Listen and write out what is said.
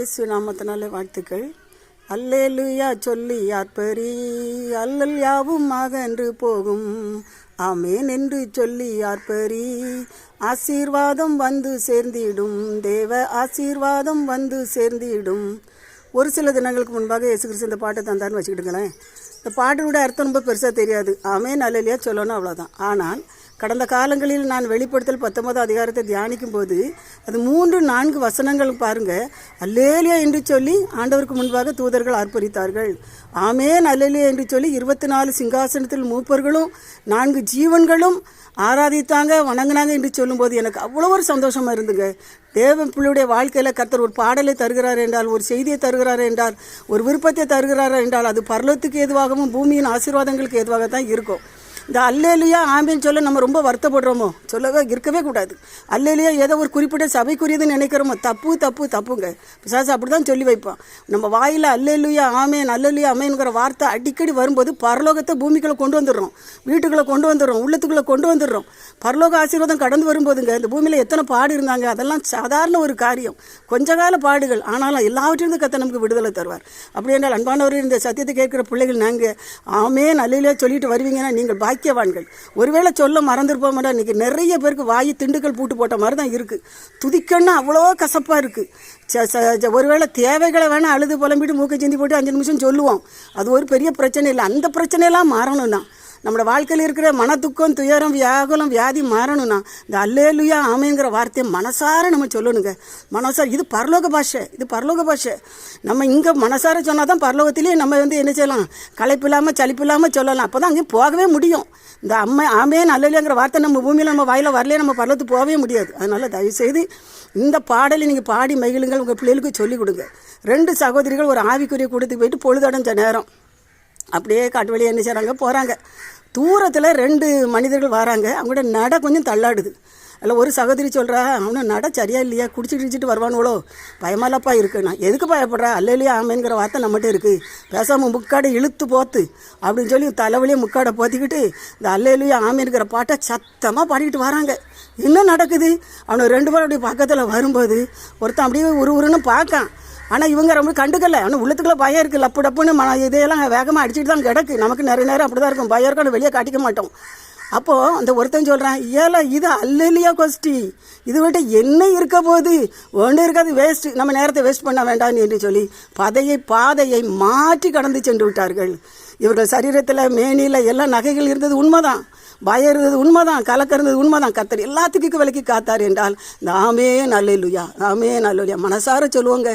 இயேசு நாமத்தினாலே வாழ்த்துக்கள். அல்லேலுயா சொல்லி யார்பரி அல்லல் யாவும் என்று போகும். ஆமேன் என்று சொல்லி யார்பரி ஆசீர்வாதம் வந்து சேர்ந்திடும். தேவ ஆசீர்வாதம் வந்து சேர்ந்திடும். ஒரு சில தினங்களுக்கு முன்பாக இயேசு கிறிஸ்து இந்த பாட்டை தந்தான்னு வச்சுக்கிட்டுங்களேன். இந்த பாட்டினுடைய அர்த்தம் ரொம்ப பெருசாக தெரியாது. ஆமேன் அல்லையா சொல்லணும் அவ்வளோதான் ஆனால் கடந்த காலங்களில் நான் வெளிப்படுத்தல் பத்தொன்பது அதிகாரத்தை தியானிக்கும் போது அது மூன்று நான்கு வசனங்கள் பாருங்க. அல்லேலியா என்று சொல்லி ஆண்டவருக்கு முன்பாக தூதர்கள் ஆர்ப்பரித்தார்கள். ஆமேன் அல்லேலியா என்று சொல்லி இருபத்தி நாலு சிங்காசனத்தில் மூப்பர்களும் நான்கு ஜீவன்களும் ஆராதித்தாங்க வணங்கினாங்க என்று சொல்லும்போது எனக்கு அவ்வளோ ஒரு சந்தோஷமாக இருந்துங்க. தேவன் பிள்ளையுடைய வாழ்க்கையில் கர்த்தர் ஒரு பாடலை தருகிறார் என்றால் ஒரு செய்தியை தருகிறார் என்றால் ஒரு விருப்பத்தை தருகிறார் என்றால் அது பரலத்துக்கு ஏதுவாகவும் பூமியின் ஆசீர்வாதங்களுக்கு ஏதுவாக தான் இருக்கும். இந்த அல்லேலியா ஆம்பின்னு சொல்ல நம்ம ரொம்ப வருத்தப்படுறோமோ? சொல்லவே இருக்கவே கூடாது. அல்லேலியா ஏதோ ஒரு குறிப்பிட்ட சபைக்குரியதுன்னு நினைக்கிறோமோ? தப்பு தப்பு தப்புங்க. பிசாசு அப்படி தான் சொல்லி வைப்பான். நம்ம வாயில் அல்லேலுயா ஆமேன் அல்லேலுயா ஆமேனுங்கிற வார்த்தை அடிக்கடி வரும்போது பரலோகத்தை பூமிக்குள்ளே கொண்டு வந்துடுறோம். வீட்டுக்குள்ளே கொண்டு வந்துடுறோம். உள்ளத்துக்குள்ளே கொண்டு வந்துடுறோம். பரலோக ஆசீர்வாதம் கடந்து வரும்போதுங்க இந்த பூமியில் எத்தனை பாடு இருந்தாங்க? அதெல்லாம் சாதாரண ஒரு காரியம். கொஞ்ச கால பாடுகள். ஆனாலும் எல்லாவற்றிலிருந்து கத்த நமக்கு விடுதலை தருவார். அப்படி என்றால் அன்பானவர் இந்த சத்தியத்தை கேட்குற பிள்ளைகள் நாங்கள் ஆமே அல்லையிலே சொல்லிட்டு வருவீங்கன்னா நீங்கள் பாக்கியவான்கள் ஒருவேளை சொல்ல மறந்துருப்போம்டா இன்றைக்கி நிறைய பேருக்கு வாய் திண்டுக்கல் பூட்டு போட்ட மாதிரி தான் இருக்குது துதிக்கன்னா அவ்வளோ கசப்பாக இருக்குது ஒருவேளை தேவைகளை வேணால் அழுது புலம்பிட்டு மூக்கை சிந்தி போட்டு அஞ்சு நிமிஷம் சொல்லுவோம். அது ஒரு பெரிய பிரச்சனை இல்லை. அந்த பிரச்சனையெல்லாம் மாறணும்னா நம்மளோட வாழ்க்கையில் இருக்கிற மன துக்கம் துயரம் வியாகுலம் வியாதி மாறணும்னா இந்த அல்லேலுயா ஆமைங்கிற வார்த்தையை மனசார நம்ம சொல்லணுங்க. மனசார இது பரலோக பாஷை இது பரலோக பாஷை. நம்ம இங்கே மனசார சொன்னால் தான் பரலோகத்திலேயே நம்ம வந்து என்ன செய்யலாம்? களைப்பு இல்லாமல் சளிப்பு இல்லாமல் சொல்லலாம். அப்போ தான் அங்கேயும் போகவே முடியும். இந்த அம்மை ஆமே நல்லலைங்கிற வார்த்தை நம்ம பூமியில் நம்ம வாயில் வரலையே நம்ம பரலத்துக்கு போகவே முடியாது. அதனால் தயவுசெய்து இந்த பாடலை நீங்கள் பாடி மகிழுங்கள். உங்கள் பிள்ளைகளுக்கு சொல்லிக் கொடுங்க. ரெண்டு சகோதரிகள் ஒரு ஆவிக்குரிய கூட்டத்துக்கு போயிட்டு பொழுதடைஞ்ச நேரம். அப்படியே காட்டு வழியாக என்ன செய்கிறாங்க போகிறாங்க தூரத்தில் ரெண்டு மனிதர்கள் வராங்க. அவங்களோட நட கொஞ்சம் தள்ளாடுது. அதில் ஒரு சகோதரி சொல்கிறா அவனை நட சரியா இல்லையா? குடிச்சிட்டு குடிச்சிட்டு வருவானுவளோ? பயமாலப்பா இருக்கு. நான் எதுக்கு பயப்படுறா? அல்ல இல்லையா ஆமைங்கிற வார்த்தை நம்மகிட்ட இருக்குது பேசாமல் முக்காடை இழுத்து போத்து. அப்படின்னு சொல்லி தலைவலியே முக்காடை போத்திக்கிட்டு இந்த அல்ல இல்லையா ஆமைங்கிற பாட்டை சத்தமாக பாடிக்கிட்டு வராங்க. என்ன நடக்குது? அவனை ரெண்டு பேரும் அப்படி பக்கத்தில் வரும்போது ஒருத்தன் அப்படியே ஒரு உருன்னு பார்க்கான். ஆனால் இவங்க ரொம்ப கண்டுக்கல. ஆனால் உள்ளத்துக்குள்ள பயம் இருக்குது லப்பு டப்புன்னு மன இதையெல்லாம் வேகமாக அடிச்சுட்டு தான் கிடக்கு. நமக்கு நிறைய நேரம் அப்படி தான் இருக்கும். பயம் இருக்கும். வெளியே காட்டிக்க மாட்டோம். அப்போது அந்த ஒருத்தன் சொல்கிறான் ஏல இது அல்லலியா கொஸ்டி. இது விட்டு என்ன இருக்க போகுது? ஒன்று இருக்காது. வேஸ்ட்டு நம்ம நேரத்தை வேஸ்ட் பண்ண வேண்டாம் என்று சொல்லி பதையை பாதையை மாற்றி கடந்து சென்று விட்டார்கள். இவர்கள் சரீரத்தில் மேனியில் எல்லாம் நகைகள் இருந்தது உண்மைதான். பயம் இருந்தது உண்மைதான். கலக்க இருந்தது உண்மைதான். கத்தர் எல்லாத்துக்கும் விலைக்கு காத்தார் என்றால் இந்த ஆமே நாமே ஆமே இல்லையா மனசார சொல்லுவோங்க.